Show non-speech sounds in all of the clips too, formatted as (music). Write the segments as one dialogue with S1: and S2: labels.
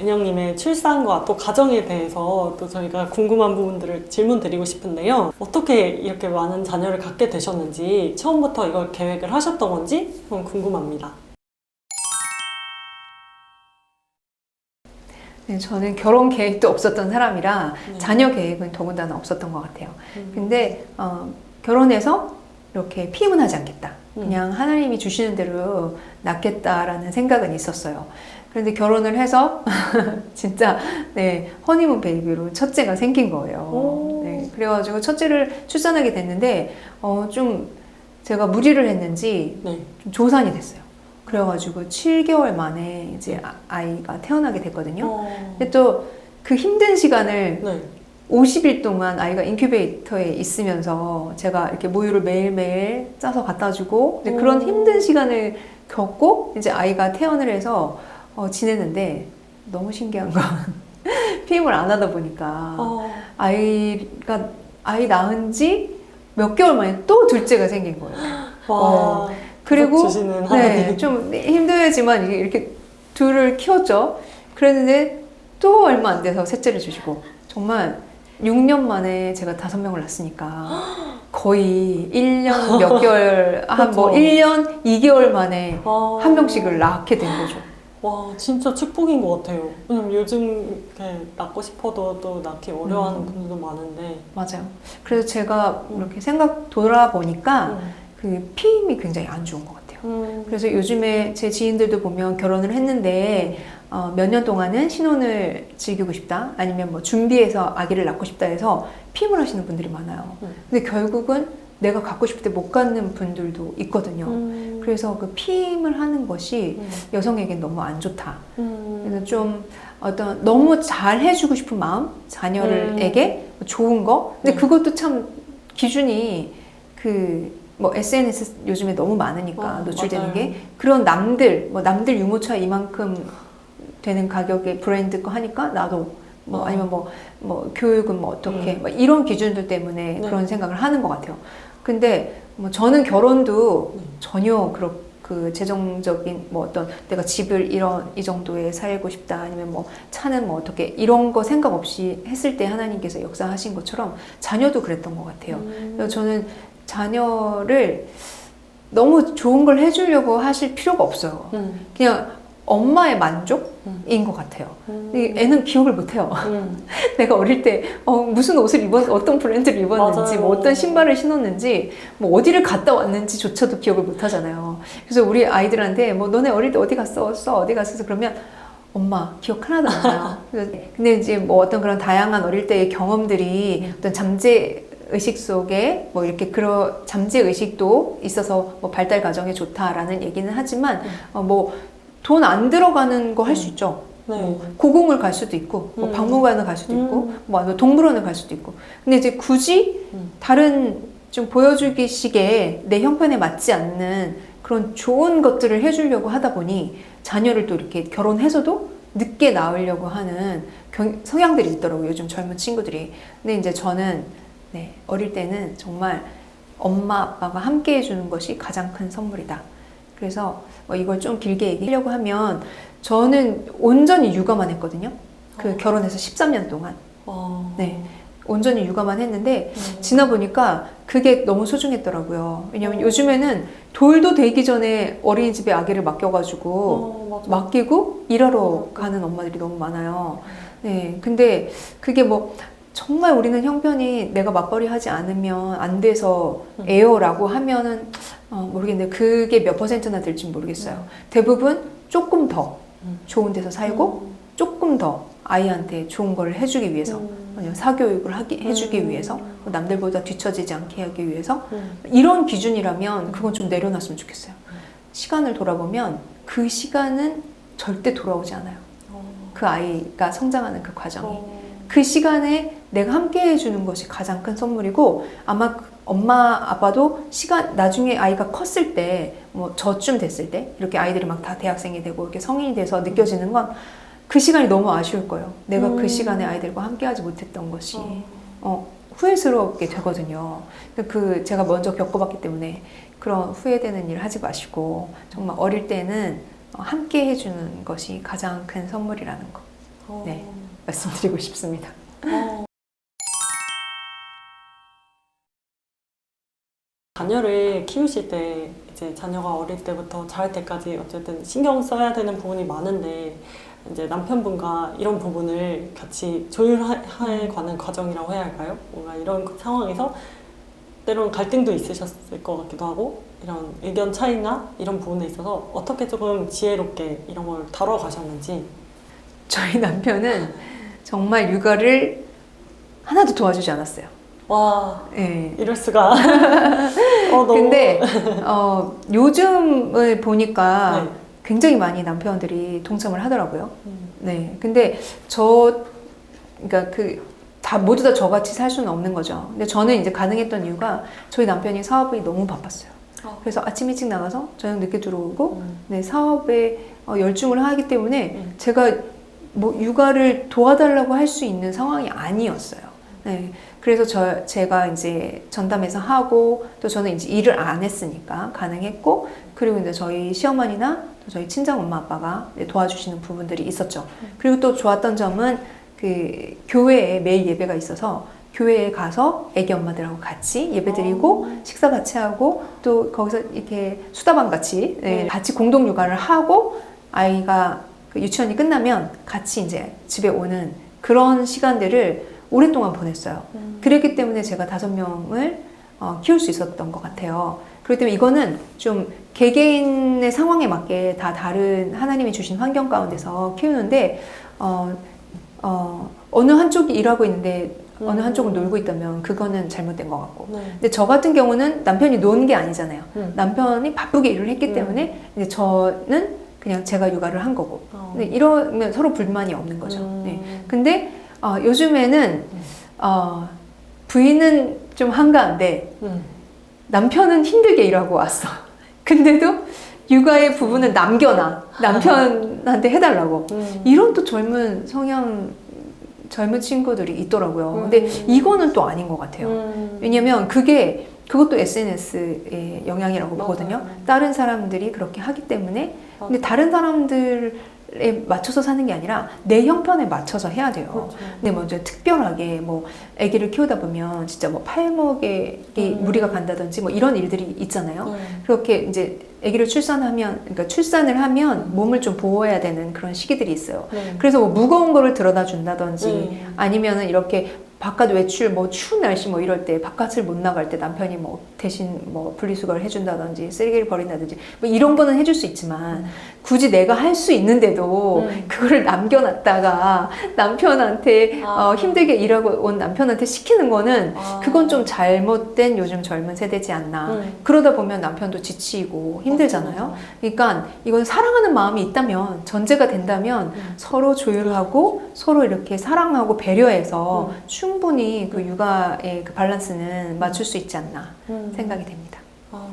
S1: 은영님의 출산과 또 가정에 대해서 또 저희가 궁금한 부분들을 질문 드리고 싶은데요. 어떻게 이렇게 많은 자녀를 갖게 되셨는지 처음부터 이걸 계획을 하셨던 건지 좀 궁금합니다.
S2: 네, 저는 결혼 계획도 없었던 사람이라
S1: 네.
S2: 자녀 계획은 더군다나 없었던 것 같아요.
S1: 음.
S2: 근데 어, 결혼해서 이렇게 피임은 하지 않겠다.
S1: 음.
S2: 그냥 하나님이 주시는 대로 낳겠다라는 생각은 있었어요. 그런데 결혼을 해서 (laughs) 진짜 네 허니문 베이비로 첫째가 생긴 거예요.
S1: 오.
S2: 네, 그래가지고 첫째를 출산하게 됐는데 어, 좀 제가 무리를 했는지
S1: 네.
S2: 좀 조산이 됐어요. 그래가지고 7개월 만에 이제 아- 아이가 태어나게 됐거든요.
S1: 어.
S2: 근데 또 그 힘든 시간을
S1: 네.
S2: 50일 동안 아이가 인큐베이터에 있으면서 제가 이렇게 모유를 매일매일 짜서 갖다 주고 그런
S1: 오.
S2: 힘든 시간을 겪고 이제 아이가 퇴원을 해서 어, 지냈는데 너무 신기한 건 (laughs) 피임을 안 하다 보니까
S1: 어.
S2: 아이가 아이 낳은 지 몇 개월 만에 또 둘째가 생긴 거예요.
S1: 와.
S2: 어. 그리고. 네, (laughs) 좀 힘들지만 이렇게 둘을 키웠죠. 그랬는데 또 얼마 안 돼서 셋째를 주시고 정말 6년 만에 제가 다섯 명을 낳았으니까 (gasps) 거의 1년 몇 (gasps) 개월 한뭐
S1: 그렇죠.
S2: 1년 2개월 만에
S1: 와.
S2: 한 명씩을 낳게 된 거죠.
S1: 와 진짜 축복인 것 같아요. 왜냐면 요즘 이렇게 낳고 싶어도 또 낳기 어려워하는
S2: 음.
S1: 분들도 많은데.
S2: 맞아요. 그래서 제가
S1: 음.
S2: 이렇게 생각 돌아보니까
S1: 음.
S2: 그 피임이 굉장히 안 좋은 것 같아요.
S1: 음.
S2: 그래서 요즘에 제 지인들도 보면 결혼을 했는데 어, 몇 년 동안은 신혼을 즐기고 싶다 아니면 뭐 준비해서 아기를 낳고 싶다 해서 피임을 하시는 분들이 많아요.
S1: 음.
S2: 근데 결국은 내가 갖고 싶을 때 못 갖는 분들도 있거든요.
S1: 음.
S2: 그래서 그 피임을 하는 것이
S1: 음.
S2: 여성에겐 너무 안 좋다.
S1: 음.
S2: 그래서 좀 어떤 너무 잘 해주고 싶은 마음 자녀를에게 좋은 거. 근데
S1: 네.
S2: 그것도 참 기준이 그 뭐 SNS 요즘에 너무 많으니까
S1: 어,
S2: 노출되는
S1: 맞아요.
S2: 게 그런 남들 뭐 남들 유모차 이만큼 되는 가격의 브랜드 거 하니까 나도 뭐
S1: 어.
S2: 아니면 뭐 뭐 교육은 뭐 어떻게
S1: 음.
S2: 뭐 이런 기준들 때문에
S1: 네.
S2: 그런 생각을 하는 것 같아요. 근데 뭐 저는 결혼도
S1: 네.
S2: 전혀 그렇 그 재정적인 뭐 어떤 내가 집을 이런 이 정도에 살고 싶다 아니면 뭐 차는 뭐 어떻게 이런 거 생각 없이 했을 때 하나님께서 역사하신 것처럼 자녀도 그랬던 것 같아요.
S1: 음.
S2: 그래서 저는 자녀를 너무 좋은 걸 해주려고 하실 필요가 없어요.
S1: 음.
S2: 그냥 엄마의 만족인
S1: 음.
S2: 것 같아요.
S1: 음.
S2: 애는 기억을 못 해요.
S1: 음. (laughs)
S2: 내가 어릴 때 어, 무슨 옷을 입었, 어떤 브랜드를 입었는지,
S1: 맞아요.
S2: 뭐 어떤 신발을 신었는지, 뭐 어디를 갔다 왔는지조차도 기억을 못 하잖아요. 그래서 우리 아이들한테 뭐 너네 어릴 때 어디 갔어? 어디 갔어? 그러면 엄마 기억 하나도 안 나요. (laughs) 근데 이제 뭐 어떤 그런 다양한 어릴 때의 경험들이 어떤 잠재 의식 속에 뭐 이렇게 그런 잠재 의식도 있어서 뭐 발달 과정에 좋다라는 얘기는 하지만 어, 뭐 돈 안 들어가는 거 할 수 있죠.
S1: 네.
S2: 뭐 고궁을 갈 수도 있고 뭐
S1: 음.
S2: 박물관을 갈 수도 있고
S1: 음.
S2: 뭐 동물원을 갈 수도 있고 근데 이제 굳이
S1: 음.
S2: 다른 좀 보여주기식의 내 형편에 맞지 않는 그런 좋은 것들을 해주려고 하다 보니 자녀를 또 이렇게 결혼해서도 늦게 낳으려고 하는 경- 성향들이 있더라고요 요즘 젊은 친구들이 근데 이제 저는 네, 어릴 때는 정말 엄마 아빠가 함께 해주는 것이 가장 큰 선물이다 그래서 뭐 이걸 좀 길게 얘기하려고 하면 저는 온전히 육아만 했거든요. 그
S1: 어.
S2: 결혼해서 13년 동안
S1: 어.
S2: 네. 온전히 육아만 했는데
S1: 음.
S2: 지나 보니까 그게 너무 소중했더라고요. 왜냐면
S1: 어.
S2: 요즘에는 돌도 되기 전에 어린이집에 아기를 맡겨가지고
S1: 어.
S2: 맡기고 일하러 가는 엄마들이 너무 많아요. 네. 근데 그게 뭐 정말 우리는 형편이 내가 맞벌이 하지 않으면 안 돼서
S1: 음.
S2: 에어라고 하면은 어, 모르겠는데 그게 몇 퍼센트나 될지 모르겠어요. 대부분 조금 더
S1: 음.
S2: 좋은 데서 살고
S1: 음.
S2: 조금 더 아이한테 좋은 걸 해주기 위해서
S1: 음.
S2: 사교육을 하기, 해주기
S1: 음.
S2: 위해서 뭐 남들보다 뒤처지지 않게 하기 위해서
S1: 음.
S2: 이런 기준이라면 그건 좀 내려놨으면 좋겠어요. 시간을 돌아보면 그 시간은 절대 돌아오지 않아요.
S1: 어.
S2: 그 아이가 성장하는 그 과정이.
S1: 어.
S2: 그 시간에 내가 함께 해주는 것이 가장 큰 선물이고 아마 그 엄마 아빠도 시간 나중에 아이가 컸을 때 뭐 저쯤 됐을 때 이렇게 아이들이 막 다 대학생이 되고 이렇게 성인이 돼서 느껴지는 건 그 시간이 너무 아쉬울 거예요. 내가
S1: 음.
S2: 그 시간에 아이들과 함께하지 못했던 것이
S1: 어.
S2: 어, 후회스럽게 되거든요. 그 제가 먼저 겪어봤기 때문에 그런 후회되는 일 하지 마시고 정말 어릴 때는 어, 함께 해주는 것이 가장 큰 선물이라는 거.
S1: 어.
S2: 네. 말씀드리고 싶습니다.
S1: 어. 자녀를 키우실 때 이제 자녀가 어릴 때부터 자랄 때까지 어쨌든 신경 써야 되는 부분이 많은데 이제 남편분과 이런 부분을 같이 조율할 가는 과정이라고 해야 할까요? 뭔가 이런 상황에서 때로는 갈등도 있으셨을 것 같기도 하고 이런 의견 차이나 이런 부분에 있어서 어떻게 조금 지혜롭게 이런 걸 다뤄가셨는지
S2: 저희 남편은 정말 육아를 하나도 도와주지 않았어요.
S1: 와
S2: 네.
S1: 이럴 수가 (laughs) 어,
S2: 근데 어, 요즘을 보니까
S1: 네.
S2: 굉장히 많이 남편들이 동참을 하더라고요.
S1: 음.
S2: 네. 근데 저, 그러니까 그, 다 모두 다 저같이 살 수는 없는 거죠. 근데 저는 이제 가능했던 이유가 저희 남편이 사업이 너무 바빴어요.
S1: 어.
S2: 그래서 아침 일찍 나가서 저녁 늦게 들어오고,
S1: 음.
S2: 네, 사업에 어, 열중을 하기 때문에
S1: 음.
S2: 제가 뭐 육아를 도와달라고 할 수 있는 상황이 아니었어요. 네. 그래서 저, 제가 이제 전담해서 하고, 또 저는 이제 일을 안 했으니까 가능했고, 그리고 이제 저희 시어머니나 또 저희 친정 엄마 아빠가 도와주시는 부분들이 있었죠. 그리고 또 좋았던 점은 그 교회에 매일 예배가 있어서 교회에 가서 애기 엄마들하고 같이 예배 드리고 식사 같이 하고 또 거기서 이렇게 수다방 같이 네,
S1: 네.
S2: 같이 공동 육아를 하고 아이가 그 유치원이 끝나면 같이 이제 집에 오는 그런 시간들을 오랫동안 보냈어요.
S1: 음.
S2: 그랬기 때문에 제가 다섯 명을 어, 키울 수 있었던 것 같아요. 그렇기 때문에 이거는 좀 개개인의 상황에 맞게 다 다른 하나님이 주신 환경 가운데서 키우는데 어, 어, 어느 한쪽이 일하고 있는데 어느
S1: 음.
S2: 한쪽은 놀고 있다면 그거는 잘못된 것 같고.
S1: 네.
S2: 근데 저 같은 경우는 남편이 노는 게 아니잖아요.
S1: 음.
S2: 남편이 바쁘게 일을 했기
S1: 음.
S2: 때문에 이제 저는 그냥 제가 육아를 한 거고.
S1: 어.
S2: 근데 이러면 서로 불만이 없는 거죠.
S1: 음.
S2: 네. 근데 어, 요즘에는 어, 부인은 좀 한가한데
S1: 음.
S2: 남편은 힘들게 일하고 왔어. (laughs) 근데도 육아의 부분은 남겨놔. 남편한테 해달라고. (laughs)
S1: 음.
S2: 이런 또 젊은 성향 젊은 친구들이 있더라고요. 근데
S1: 음.
S2: 이거는 또 아닌 것 같아요.
S1: 음.
S2: 왜냐면 그게 그것도 SNS의 영향이라고
S1: 맞아요.
S2: 보거든요. 다른 사람들이 그렇게 하기 때문에. 근데 다른 사람들 에 맞춰서 사는 게 아니라 내 형편에 맞춰서 해야 돼요.
S1: 그렇죠.
S2: 근데 먼저 특별하게 뭐 아기를 키우다 보면 진짜 뭐 팔목에 이
S1: 음.
S2: 무리가 간다든지 뭐 이런 일들이 있잖아요.
S1: 네.
S2: 그렇게 이제 아기를 출산하면 그러니까 출산을 하면 몸을 좀 보호해야 되는 그런 시기들이 있어요.
S1: 네.
S2: 그래서 뭐 무거운 거를 들어다 준다든지
S1: 음.
S2: 아니면은 이렇게 바깥 외출 뭐 추운 날씨 뭐 이럴 때 바깥을 못 나갈 때 남편이 뭐 대신 뭐 분리수거를 해준다든지 쓰레기를 버린다든지 뭐 이런 거는 해줄 수 있지만 굳이 내가 할 수 있는데도
S1: 음.
S2: 그거를 남겨놨다가 남편한테
S1: 아.
S2: 어, 힘들게 일하고 온 남편한테 시키는 거는
S1: 아.
S2: 그건 좀 잘못된 요즘 젊은 세대지 않나
S1: 음.
S2: 그러다 보면 남편도 지치고 힘들잖아요. 그러니까 이건 사랑하는 마음이 있다면 전제가 된다면
S1: 음.
S2: 서로 조율하고 서로 이렇게 사랑하고 배려해서
S1: 음.
S2: 충분히 그 육아의 그 밸런스는 맞출 수 있지 않나
S1: 음.
S2: 생각이 됩니다.
S1: 아.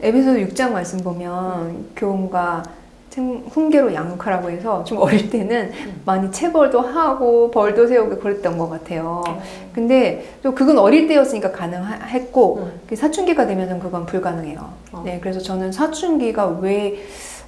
S2: 에베소 6장 말씀 보면 교훈과 생- 훈계로 양육하라고 해서 좀 어릴 때는
S1: 음.
S2: 많이 체벌도 하고 벌도 세우고 그랬던 것 같아요.
S1: 어.
S2: 근데 또 그건 어릴 때였으니까 가능했고
S1: 음.
S2: 그 사춘기가 되면은 그건 불가능해요.
S1: 어.
S2: 네, 그래서 저는 사춘기가 왜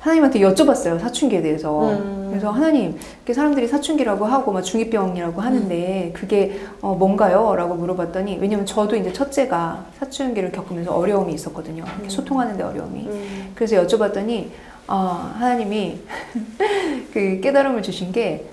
S2: 하나님한테 여쭤봤어요 사춘기에 대해서.
S1: 음.
S2: 그래서 하나님, 사람들이 사춘기라고 하고 막 중이병이라고 하는데 그게 어, 뭔가요?라고 물어봤더니 왜냐면 저도 이제 첫째가 사춘기를 겪으면서 어려움이 있었거든요.
S1: 음.
S2: 소통하는데 어려움이.
S1: 음.
S2: 그래서 여쭤봤더니 어, 하나님이 (laughs) 그 깨달음을 주신 게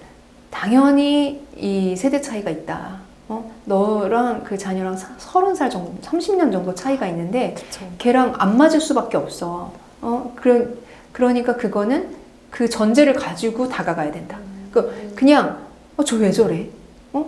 S2: 당연히 이 세대 차이가 있다. 어? 너랑 그 자녀랑 사- 서른 살 정도, 30년 정도 차이가 있는데
S1: 그쵸.
S2: 걔랑 안 맞을 수밖에 없어. 어? 그러, 그러니까 그거는 그 전제를 가지고 다가가야 된다. 그 그냥 어, 저 왜 저래? 어?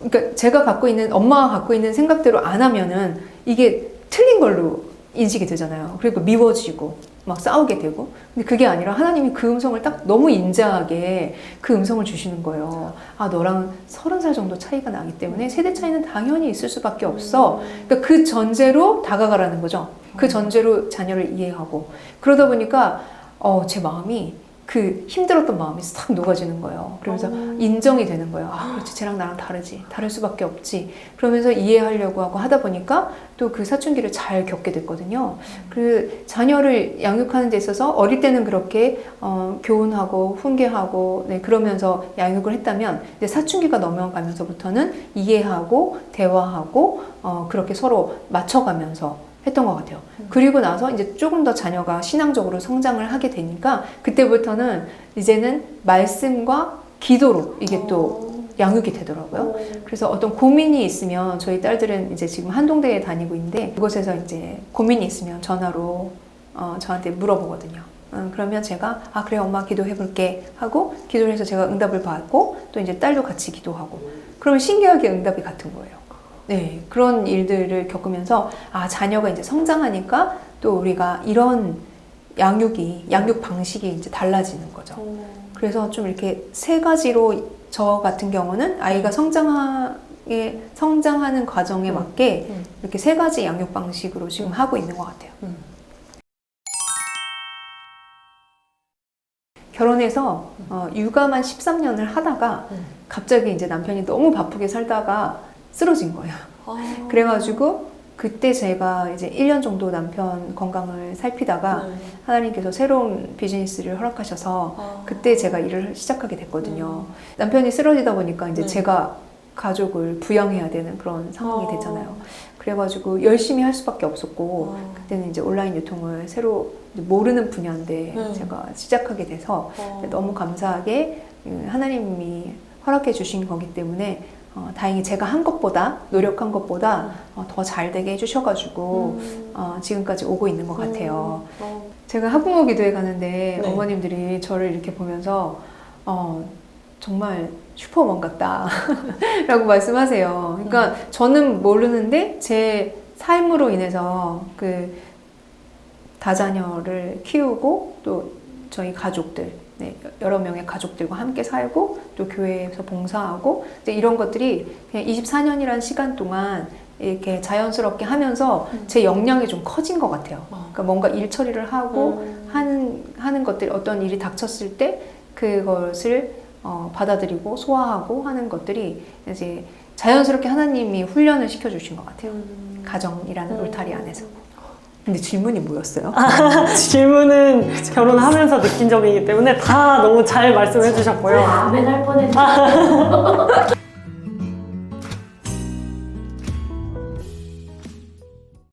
S2: 그러니까 제가 갖고 있는 엄마가 갖고 있는 생각대로 안 하면은 이게 틀린 걸로 인식이 되잖아요. 그리고 미워지고 막 싸우게 되고. 근데 그게 아니라 하나님이 그 음성을 딱 너무 인자하게 그 음성을 주시는 거예요. 아, 너랑 서른 살 정도 차이가 나기 때문에 세대 차이는 당연히 있을 수밖에 없어. 그러니까 그 전제로 다가가라는 거죠. 그 전제로 자녀를 이해하고. 그러다 보니까 어, 제 마음이 그 힘들었던 마음이 싹 녹아지는 거예요. 그러면서
S1: 어.
S2: 인정이 되는 거예요. 아, 그렇지. 쟤랑 나랑 다르지. 다를 수밖에 없지. 그러면서 이해하려고 하고 하다 보니까 또 그 사춘기를 잘 겪게 됐거든요. 그 자녀를 양육하는 데 있어서 어릴 때는 그렇게 어, 교훈하고 훈계하고 네, 그러면서 양육을 했다면 이제 사춘기가 넘어가면서부터는 이해하고 대화하고 어, 그렇게 서로 맞춰가면서 했던 것 같아요. 그리고 나서 이제 조금 더 자녀가 신앙적으로 성장을 하게 되니까 그때부터는 이제는 말씀과 기도로 이게 또 양육이 되더라고요.
S1: 어.
S2: 그래서 어떤 고민이 있으면 저희 딸들은 이제 지금 한동대에 다니고 있는데 그곳에서 이제 고민이 있으면 전화로 어, 저한테 물어보거든요. 음, 그러면 제가 아 그래 엄마 기도해 볼게 하고 기도를 해서 제가 응답을 받고 또 이제 딸도 같이 기도하고 그러면 신기하게 응답이 같은 거예요. 네 그런 일들을 겪으면서 아 자녀가 이제 성장하니까 또 우리가 이런 양육이 양육 방식이 이제 달라지는 거죠.
S1: 어.
S2: 그래서 좀 이렇게 세 가지로 저 같은 경우는 아이가 성장하게 성장하는 과정에
S1: 음.
S2: 맞게
S1: 음.
S2: 이렇게 세 가지 양육 방식으로 지금 하고 있는 것 같아요.
S1: 음.
S2: 결혼해서 어, 육아만 13년을 하다가
S1: 음.
S2: 갑자기 이제 남편이 너무 바쁘게 살다가 쓰러진 거예요.
S1: 아.
S2: 그래가지고 그때 제가 이제 1년 정도 남편 건강을 살피다가
S1: 네.
S2: 하나님께서 새로운 비즈니스를 허락하셔서
S1: 아.
S2: 그때 제가 일을 시작하게 됐거든요. 남편이 쓰러지다 보니까 이제
S1: 네.
S2: 제가 가족을 부양해야 되는 그런 상황이
S1: 아.
S2: 됐잖아요. 그래가지고 열심히 할 수밖에 없었고
S1: 아.
S2: 그때는 이제 온라인 유통을 새로 모르는 분야인데
S1: 네.
S2: 제가 시작하게 돼서
S1: 어.
S2: 너무 감사하게 음, 하나님이 허락해 주신 거기 때문에 어, 다행히 제가 한 것보다 노력한 것보다 어, 더 잘 되게 해주셔가지고
S1: 음.
S2: 어, 지금까지 오고 있는 것 같아요.
S1: 음. 어.
S2: 제가 학부모 기도회 가는데
S1: 네.
S2: 어머님들이 저를 이렇게 보면서 어, 정말 슈퍼먼 같다 (laughs) 라고 말씀하세요. 그러니까
S1: 음.
S2: 저는 모르는데 제 삶으로 인해서 그 다자녀를 키우고 또 저희 가족들 네, 여러 명의 가족들과 함께 살고 또 교회에서 봉사하고 이런 것들이 그냥 24년이라는 시간 동안 이렇게 자연스럽게 하면서
S1: 음.
S2: 제 역량이 좀 커진 것 같아요.
S1: 어.
S2: 그러니까 뭔가 일 처리를 하고
S1: 음.
S2: 하는 하는 것들 어떤 일이 닥쳤을 때 그것을 어, 받아들이고 소화하고 하는 것들이 이제 자연스럽게 하나님이 훈련을 시켜 주신 것 같아요.
S1: 음.
S2: 가정이라는
S1: 음.
S2: 울타리 안에서. 근데 질문이 뭐였어요? (laughs)
S1: 질문은 결혼하면서 느낀 점이기 때문에 다 너무 잘 말씀해 주셨고요.
S3: 아멘 할 뻔했는데 (laughs)